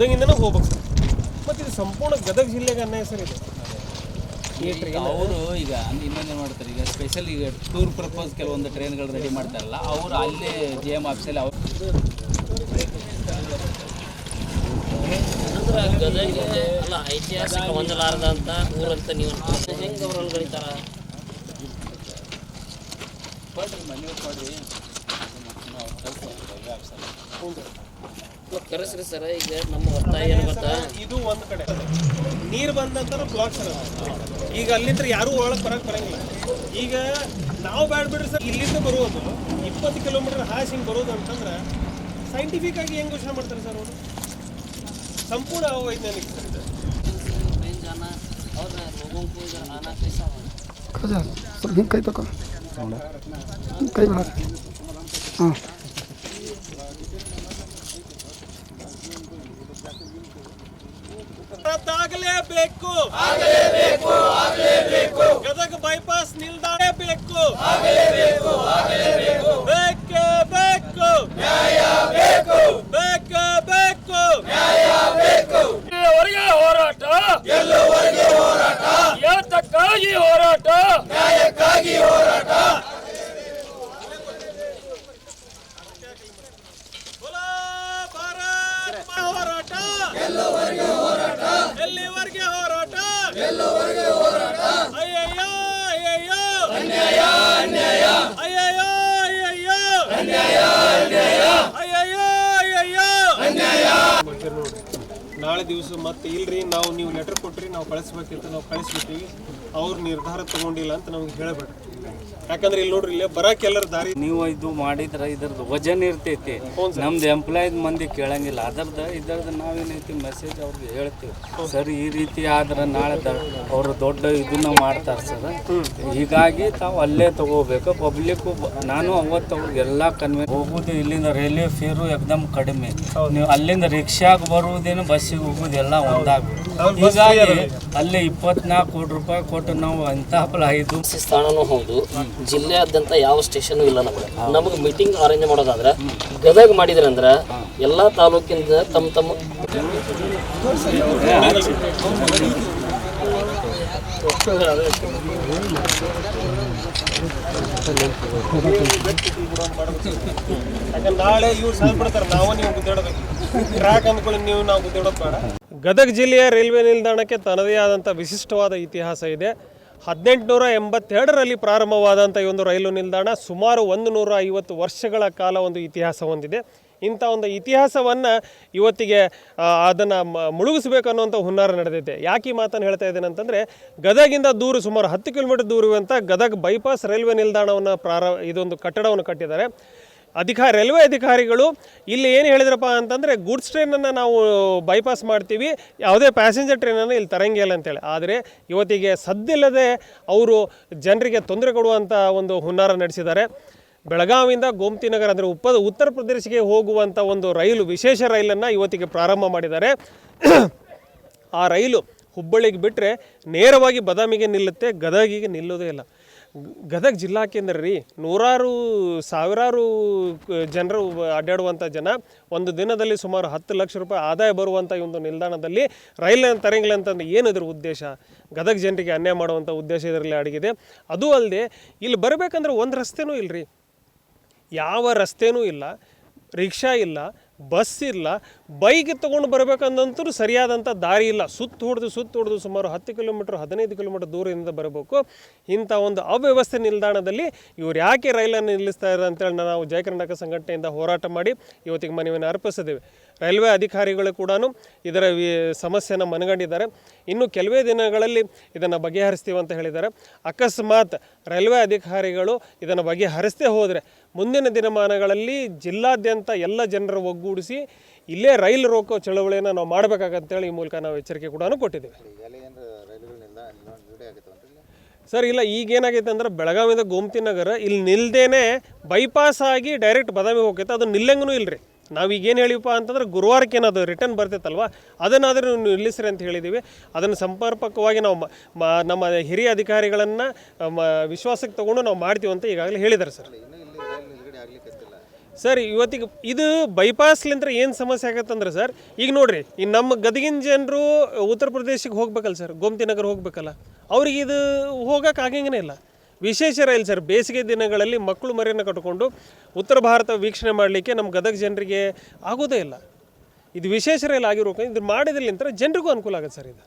ಗದಗಿಂದನೂ ಹೋಗ್ಬೇಕು. ಸರ್ ಮತ್ತು ಇದು ಸಂಪೂರ್ಣ ಗದಗ ಜಿಲ್ಲೆಗೆ ಅನ್ಯಾಯ ಸರ್ ಇದು. ಅವರು ಈಗ ಅಂದ್ರೆ ಇನ್ನೊಂದು ಏನು ಮಾಡ್ತಾರೆ ಈಗ ಸ್ಪೆಷಲ್ ಈಗ ಟೂರ್ ಪ್ರಪೋಸ್ ಕೆಲವೊಂದು ಟ್ರೈನ್ಗಳು ರೆಡಿ ಮಾಡ್ತಾರಲ್ಲ ಅವರು ಅಲ್ಲೇ ಜಿ ಎಂ ಆಫೀಸಲ್ಲಿ ಅವ್ರು ಅಂದ್ರೆ ಗದಗ ಅಲ್ಲ ಐತಿಹಾಸಿಕ ಹೊಂದಲಾರದಂತ ಊರಂತ ನೀವು ಹೆಂಗೆ ಅವ್ರು ಅಲ್ಗಳಿತಾರ ಕರೆಸ್ರಿ ಸರ್ ಈಗ ನಮ್ಮ ಒತ್ತಾಯ ಏನು ಗೊತ್ತಾ ಇದು ಒಂದು ಕಡೆ ನೀರು ಬಂದಂತರ ಬ್ಲಾಕ್ ಸರ್ ಅದು. ಈಗ ಅಲ್ಲಿಂದ ಯಾರೂ ಒಳಗೆ ಬರಕ್ಕೆ ಬರಂಗಿಲ್ಲ ಈಗ ನಾವು ಬ್ಯಾಡ ಬಿಡ್ರಿ ಸರ್ ಇಲ್ಲಿಂದ ಬರುವುದು ಇಪ್ಪತ್ತು ಕಿಲೋಮೀಟರ್ ಹಾಸಿ ಹಿಂಗೆ ಬರೋದು ಅಂತಂದ್ರೆ ಸೈಂಟಿಫಿಕ್ ಆಗಿ ಹೆಂಗೆ ಘೋಷಣೆ ಮಾಡ್ತಾರೆ ಸರ್ ಅವರು ಸಂಪೂರ್ಣ ಅವೈಜ್ಞಾನಿಕ ಸರ್ ಇದು मेन जाना और लोगों को इधर आना कैसा होगा खजा सब हिंग कई पका कई बार हाँ ರದ್ದಾಗಲೇಬೇಕು ಆಗಲೇಬೇಕು ಬೈಪಾಸ್ ನಿಲ್ದಾಣ ಬೇಕು ಬೇಕೇ ಬೇಕು ಬೇಕೇ ಬೇಕು ಎಲ್ಲಿವರೆಗೆ ಹೋರಾಟ ಯಾತಕ್ಕಾಗಿ ಹೋರಾಟ ಬೋಲೋ ಭಾರತ್ ಹೋರಾಟ ಎಲ್ಲಿವರೆಗೆ ಹೋರಾಟ ಅಯ್ಯಯ್ಯೋ ಅಯ್ಯಯ್ಯೋ ಅಯ್ಯಯ್ಯೋ ಅಯ್ಯಯ್ಯೋ ಅಯ್ಯಯ್ಯೋ ಅಯ್ಯಯ್ಯೋ ನಾಳೆ ದಿವಸ ಮತ್ತೆ ಇಲ್ರಿ, ನಾವು ನೀವು ಲೆಟರ್ ಕೊಟ್ರಿ, ನಾವು ಕಳಿಸ್ಬೇಕಿತ್ತು, ನಾವು ಕಳಿಸ್ಬಿಟ್ಟಿವಿ. ಅವ್ರು ನಿರ್ಧಾರ ತಗೊಂಡಿಲ್ಲ ಅಂತ ನಮ್ಗೆ ಹೇಳಬೇಡ್ರಿ. ಯಾಕಂದ್ರೆ ಇಲ್ಲಿ ನೋಡ್ರಿ ಇಲ್ಲೇ ಬರಕ್ಕೆ ಎಲ್ಲರ ದಾರಿ ನೀವು ಇದು ಮಾಡಿದ್ರೆ ಇದ್ರದ್ದು ವಜನ್ ಇರ್ತೈತಿ. ನಮ್ದು ಎಂಪ್ಲಾಯ್ಡ್ ಮಂದಿ ಕೇಳಂಗಿಲ್ಲ. ಅದರ್ದ ಇದರ್ದ ನಾವೇನೈತಿ ಮೆಸೇಜ್ ಅವ್ರಿಗೆ ಹೇಳ್ತೀವಿ. ಸರ್ ಈ ರೀತಿ ಆದ್ರೆ ನಾಳೆ ಅವರು ದೊಡ್ಡ ಇದನ್ನ ಮಾಡ್ತಾರೆ ಸರ್. ಹೀಗಾಗಿ ತಾವು ಅಲ್ಲೇ ತಗೋಬೇಕು. ಪಬ್ಲಿಕ್ಕು ನಾನು ಅವತ್ತು ಅವ್ರಿಗೆಲ್ಲ ಕನ್ವೆ ಹೋಗುದು ಇಲ್ಲಿಂದ ರೈಲ್ವೆ ಫೇರು ಎಕ್ದಮ್ ಕಡಿಮೆ. ನೀವು ಅಲ್ಲಿಂದ ರಿಕ್ಷಾಗ್ ಬರುವುದೇನು ಬಸ್ಸಿಗೆ ಹೋಗುದೆಲ್ಲ ಒಂದಾಗ್ಬೇಕು ಹೀಗಾಗಿ ಅಲ್ಲೇ ಇಪ್ಪತ್ನಾಲ್ಕು ಕೋಟಿ ರೂಪಾಯಿ ಕೊಟ್ಟು ನಾವು ಅಂತಹ ಐದು ಸ್ಥಾನನೂ ಹೌದು. ಜಿಲ್ಲೆಯಾದ್ಯಂತ ಯಾವ ಸ್ಟೇಷನ್ ಇಲ್ಲ ನಮಗೆ ನಮಗೆ ಮೀಟಿಂಗ್ ಅರೇಂಜ್ ಮಾಡೋದಾದ್ರೆ ಗದಗ ಮಾಡಿದ್ರೆ ಅಂದ್ರೆ ಎಲ್ಲಾ ತಾಲೂಕಿಂದ ತಮ್ಮ ತಮ್ಮ ಯಾಕಂದ್ರೆ ನಾಳೆ ಇವ್ರು ನಾವು ನೀವು ಗುದ್ದಾಡಬೇಕು ಟ್ರ್ಯಾಕ್ ಅಂದ್ಕೊಳ್ಳಿ ನೀವು ನಾವು ಗುದ್ದಾಡೋದು ಬೇಡ. ಗದಗ ಜಿಲ್ಲೆಯ ರೈಲ್ವೆ ನಿಲ್ದಾಣಕ್ಕೆ ತನ್ನದೇ ಆದಂಥ ವಿಶಿಷ್ಟವಾದ ಇತಿಹಾಸ ಇದೆ. ಹದಿನೆಂಟುನೂರ ಎಂಬತ್ತೆರಡರಲ್ಲಿ ಪ್ರಾರಂಭವಾದಂಥ ಈ ಒಂದು ರೈಲು ನಿಲ್ದಾಣ ಸುಮಾರು ಒಂದು ನೂರ ಐವತ್ತು ವರ್ಷಗಳ ಕಾಲ ಒಂದು ಇತಿಹಾಸ ಹೊಂದಿದೆ. ಇಂಥ ಒಂದು ಇತಿಹಾಸವನ್ನು ಇವತ್ತಿಗೆ ಅದನ್ನು ಮುಳುಗಿಸ್ಬೇಕು ಅನ್ನುವಂಥ ಹುನ್ನಾರ ನಡೆದೈತೆ. ಯಾಕೆ ಈ ಮಾತನ್ನು ಹೇಳ್ತಾ ಇದ್ದೇನೆ ಅಂತಂದರೆ, ಗದಗಿಂದ ದೂರ ಸುಮಾರು ಹತ್ತು ಕಿಲೋಮೀಟರ್ ದೂರ ಇರುವಂಥ ಗದಗ ಬೈಪಾಸ್ ರೈಲ್ವೆ ನಿಲ್ದಾಣವನ್ನು ಪ್ರಾರ, ಇದೊಂದು ಕಟ್ಟಡವನ್ನು ಕಟ್ಟಿದ್ದಾರೆ. ಅಧಿಕಾರಿ ರೈಲ್ವೆ ಅಧಿಕಾರಿಗಳು ಇಲ್ಲಿ ಏನು ಹೇಳಿದ್ರಪ್ಪ ಅಂತಂದರೆ ಗೂಡ್ಸ್ ಟ್ರೈನನ್ನು ನಾವು ಬೈಪಾಸ್ ಮಾಡ್ತೀವಿ. ಯಾವುದೇ ಪ್ಯಾಸೆಂಜರ್ ಟ್ರೈನನ್ನು ಇಲ್ಲಿ ತರಂಗಿಲ್ಲ ಅಂತೇಳಿ. ಆದರೆ ಇವತ್ತಿಗೆ ಸದ್ದಿಲ್ಲದೆ ಅವರು ಜನರಿಗೆ ತೊಂದರೆ ಕೊಡುವಂಥ ಒಂದು ಹುನ್ನಾರ ನಡೆಸಿದ್ದಾರೆ. ಬೆಳಗಾವಿಯಿಂದ ಗೋಮತಿನಗರ ಅಂದರೆ ಉಪ ಉತ್ತರ ಪ್ರದೇಶಕ್ಕೆ ಹೋಗುವಂಥ ಒಂದು ರೈಲು, ವಿಶೇಷ ರೈಲನ್ನು ಇವತ್ತಿಗೆ ಪ್ರಾರಂಭ ಮಾಡಿದ್ದಾರೆ. ಆ ರೈಲು ಹುಬ್ಬಳ್ಳಿಗೆ ಬಿಟ್ಟರೆ ನೇರವಾಗಿ ಬದಾಮಿಗೆ ನಿಲ್ಲುತ್ತೆ, ಗದಗಿಗೆ ನಿಲ್ಲೋದೇ ಇಲ್ಲ. ಗದಗ ಜಿಲ್ಲಾ ಕೇಂದ್ರ ರೀ ನೂರಾರು, ಸಾವಿರಾರು ಜನರು ಅಡ್ಡಾಡುವಂಥ ಜನ ಒಂದು ದಿನದಲ್ಲಿ ಸುಮಾರು ಹತ್ತು ಲಕ್ಷ ರೂಪಾಯಿ ಆದಾಯ ಬರುವಂಥ ಈ ಒಂದು ನಿಲ್ದಾಣದಲ್ಲಿ ರೈಲನ್ನು ತರಂಗಿಲ್ಲ ಅಂತಂದು ಏನಿದ್ರ ಉದ್ದೇಶ? ಗದಗ ಜನರಿಗೆ ಅನ್ಯಾಯ ಮಾಡುವಂಥ ಉದ್ದೇಶ ಇದರಲ್ಲಿ ಅಡಗಿದೆ. ಅದು ಅಲ್ಲದೆ ಇಲ್ಲಿ ಬರಬೇಕಂದ್ರೆ ಒಂದು ರಸ್ತೆನೂ ಇಲ್ಲರಿ ಯಾವ ರಸ್ತೆನೂ ಇಲ್ಲ, ರಿಕ್ಷಾ ಇಲ್ಲ, ಬಸ್ ಇಲ್ಲ ಬೈಕ್ ತೊಗೊಂಡು ಬರಬೇಕಂದಂತೂ ಸರಿಯಾದಂಥ ದಾರಿ ಇಲ್ಲ. ಸುತ್ತ ಹೊಡೆದು ಸುತ್ತ ಹೊಡೆದು ಸುಮಾರು ಹತ್ತು ಕಿಲೋಮೀಟ್ರ್, ಹದಿನೈದು ಕಿಲೋಮೀಟ್ರ್ ದೂರದಿಂದ ಬರಬೇಕು. ಇಂಥ ಒಂದು ಅವ್ಯವಸ್ಥೆ ನಿಲ್ದಾಣದಲ್ಲಿ ಇವ್ರು ಯಾಕೆ ರೈಲನ್ನು ನಿಲ್ಲಿಸ್ತಾ ಇದ್ದಾರೆ ಅಂತೇಳಿ ನಾವು ಜಯ ಕರ್ನಾಟಕ ಸಂಘಟನೆಯಿಂದ ಹೋರಾಟ ಮಾಡಿ ಇವತ್ತಿಗೆ ಮನವಿಯನ್ನು ಅರ್ಪಿಸಿದ್ದೇವೆ. ರೈಲ್ವೆ ಅಧಿಕಾರಿಗಳು ಕೂಡ ಇದರ ಸಮಸ್ಯೆಯನ್ನು ಮನಗಂಡಿದ್ದಾರೆ. ಇನ್ನು ಕೆಲವೇ ದಿನಗಳಲ್ಲಿ ಇದನ್ನು ಬಗೆಹರಿಸ್ತೀವಿ ಅಂತ ಹೇಳಿದ್ದಾರೆ. ಅಕಸ್ಮಾತ್ ರೈಲ್ವೆ ಅಧಿಕಾರಿಗಳು ಇದನ್ನು ಬಗೆಹರಿಸದೇ ಹೋದರೆ ಮುಂದಿನ ದಿನಮಾನಗಳಲ್ಲಿ ಜಿಲ್ಲಾದ್ಯಂತ ಎಲ್ಲ ಜನರು ಒಗ್ಗೂಡಿಸಿ ಇಲ್ಲೇ ರೈಲು ರೋಕೋ ಚಳವಳಿಯನ್ನು ನಾವು ಮಾಡಬೇಕಾಗಂತೇಳಿ ಈ ಮೂಲಕ ನಾವು ಎಚ್ಚರಿಕೆ ಕೂಡ ಕೊಟ್ಟಿದ್ದೇವೆ. ಸರ್ ಇಲ್ಲ ಈಗೇನಾಗೈತೆ ಅಂದ್ರೆ ಬೆಳಗಾವಿಯಿಂದ ಗೋಮತಿ ನಗರ ಇಲ್ಲಿ ನಿಲ್ದೇನೆ ಬೈಪಾಸ್ ಆಗಿ ಡೈರೆಕ್ಟ್ ಬದಾಮಿ ಹೋಗೈತೆ ಅದು ನಿಲ್ಲಂಗೂ ರೀ ನಾವು ಈಗೇನು ಹೇಳಿವಪ್ಪ ಅಂತಂದ್ರೆ ಗುರುವಾರಕ್ಕೆ ಏನಾದರೂ ರಿಟರ್ನ್ ಬರ್ತೈತಲ್ವ ಅದನ್ನಾದರೂ ನೀವು ನಿಲ್ಲಿಸ್ರಿ ಅಂತ ಹೇಳಿದ್ದೀವಿ ಅದನ್ನು ಸಂಪರ್ಪಕವಾಗಿ ನಾವು ನಮ್ಮ ಹಿರಿಯ ಅಧಿಕಾರಿಗಳನ್ನು ವಿಶ್ವಾಸಕ್ಕೆ ತಗೊಂಡು ನಾವು ಮಾಡ್ತೀವಿ ಅಂತ ಈಗಾಗಲೇ ಹೇಳಿದ್ದಾರೆ ಸರ್. ಸರ್, ಇವತ್ತಿಗೆ ಇದು ಬೈಪಾಸ್ಲಿಂತ್ರ ಏನು ಸಮಸ್ಯೆ ಆಗತ್ತಂದ್ರೆ ಸರ್, ಈಗ ನೋಡ್ರಿ, ಈ ನಮ್ಮ ಗದಗಿನ ಜನರು ಉತ್ತರ ಪ್ರದೇಶಕ್ಕೆ ಹೋಗ್ಬೇಕಲ್ಲ ಸರ್, ಗೋಮತಿ ನಗರ ಹೋಗ್ಬೇಕಲ್ಲ, ಅವ್ರಿಗೆ ಇದು ಹೋಗಕ್ಕೆ ಆಗಂಗೇ ಇಲ್ಲ. ವಿಶೇಷ ರೈಲ್ ಸರ್, ಬೇಸಿಗೆ ದಿನಗಳಲ್ಲಿ ಮಕ್ಕಳು ಮರಿಯನ್ನು ಕಟ್ಕೊಂಡು ಉತ್ತರ ಭಾರತ ವೀಕ್ಷಣೆ ಮಾಡಲಿಕ್ಕೆ ನಮ್ಮ ಗದಗ ಜನರಿಗೆ ಆಗೋದೇ ಇಲ್ಲ. ಇದು ವಿಶೇಷ ರೈಲ್ ಆಗಿರೋ ಇದು ಮಾಡಿದ್ರಲಿಂತ ಜನರಿಗೂ ಅನುಕೂಲ ಆಗುತ್ತೆ ಸರ್ ಇದು.